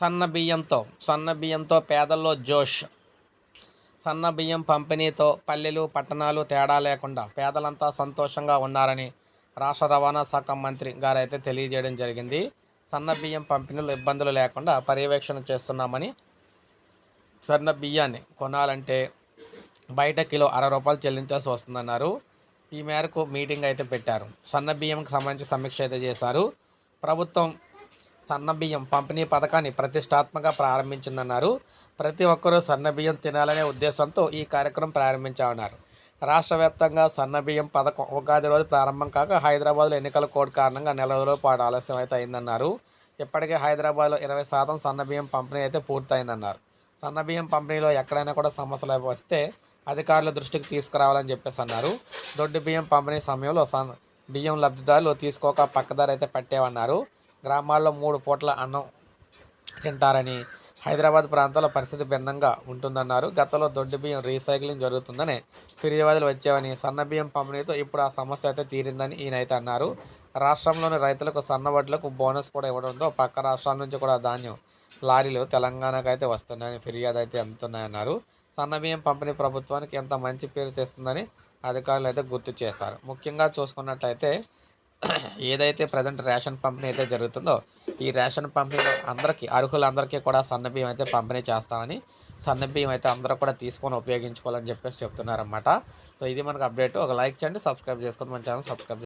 సన్న బియ్యంతో సన్న బియ్యంతో పేదల్లో జోష్. సన్న బియ్యం పంపిణీతో పల్లెలు పట్టణాలు తేడా లేకుండా పేదలంతా సంతోషంగా ఉన్నారని రాష్ట్ర రవాణా శాఖ మంత్రి గారు అయితే తెలియజేయడం జరిగింది. సన్న బియ్యం పంపిణీలో ఇబ్బందులు లేకుండా పర్యవేక్షణ చేస్తున్నామని సన్న బియ్యాన్ని కొనాలంటే బయట కిలో అరవై రూపాయలు చెల్లించాల్సి వస్తుందన్నారు. ఈ మేరకు మీటింగ్ అయితే పెట్టారు. సన్న బియ్యంకి సంబంధించి సమీక్ష అయితే చేశారు. ప్రభుత్వం సన్న బియ్యం పంపిణీ పథకాన్ని ప్రతిష్టాత్మకంగా ప్రారంభించిందన్నారు. ప్రతి ఒక్కరూ సన్న బియ్యం తినాలనే ఉద్దేశంతో ఈ కార్యక్రమం ప్రారంభించామన్నారు. రాష్ట్ర వ్యాప్తంగా సన్న బియ్యం పథకం ఉగాది రోజు ప్రారంభం కాక హైదరాబాద్లో ఎన్నికల కోడ్ కారణంగా నెల రోజుల పాటు ఆలస్యం అయితే అయిందన్నారు. ఇప్పటికే హైదరాబాద్లో ఇరవై శాతం సన్న బియ్యం పంపిణీ అయితే పూర్తయిందన్నారు. సన్న బియ్యం పంపిణీలో ఎక్కడైనా కూడా సమస్యలు వస్తే అధికారుల దృష్టికి తీసుకురావాలని చెప్పేసి అన్నారు దొడ్డు బియ్యం పంపిణీ సమయంలో సన్ బియ్యం లబ్ధిదారులు తీసుకోక పక్కదారి అయితే పెట్టేవన్నారు. గ్రామాల్లో మూడు పూట్ల అన్నం తింటారని హైదరాబాద్ ప్రాంతాల పరిస్థితి భిన్నంగా ఉంటుందన్నారు. గతంలో దొడ్డు బియ్యం రీసైక్లింగ్ జరుగుతుందని ఫిర్యాదులు వచ్చేవని సన్న బియ్యం పంపిణీతో ఇప్పుడు ఆ సమస్య అయితే తీరిందని ఈయన అయితే అన్నారు. రాష్ట్రంలోని రైతులకు సన్న వడ్లకు బోనస్ కూడా ఇవ్వడంతో పక్క రాష్ట్రాల నుంచి కూడా ధాన్యం లారీలు తెలంగాణకు అయితే వస్తున్నాయని ఫిర్యాదు అయితే అందుతున్నాయన్నారు. సన్న బియ్యం పంపిణీ ప్రభుత్వానికి ఎంత మంచి పేరు తెస్తుందని అధికారులు అయితే గుర్తు చేశారు. ముఖ్యంగా చూసుకున్నట్లయితే ఏదైతే ప్రజెంట్ రేషన్ పంపిణీ అయితే జరుగుతుందో ఈ రేషన్ పంపిణీలో అందరికీ అర్హులందరికీ కూడా సన్నబియ్యం అయితే పంపిణీ చేస్తామని సన్నబియ్యం అయితే అందరూ కూడా తీసుకొని ఉపయోగించుకోవాలని చెప్పేసి చెప్తున్నారన్నమాట. సో ఇది మనకు అప్డేట్ ఒక లైక్ చేయండి సబ్స్క్రైబ్ చేసుకుని మన ఛానల్ సబ్స్క్రైబ్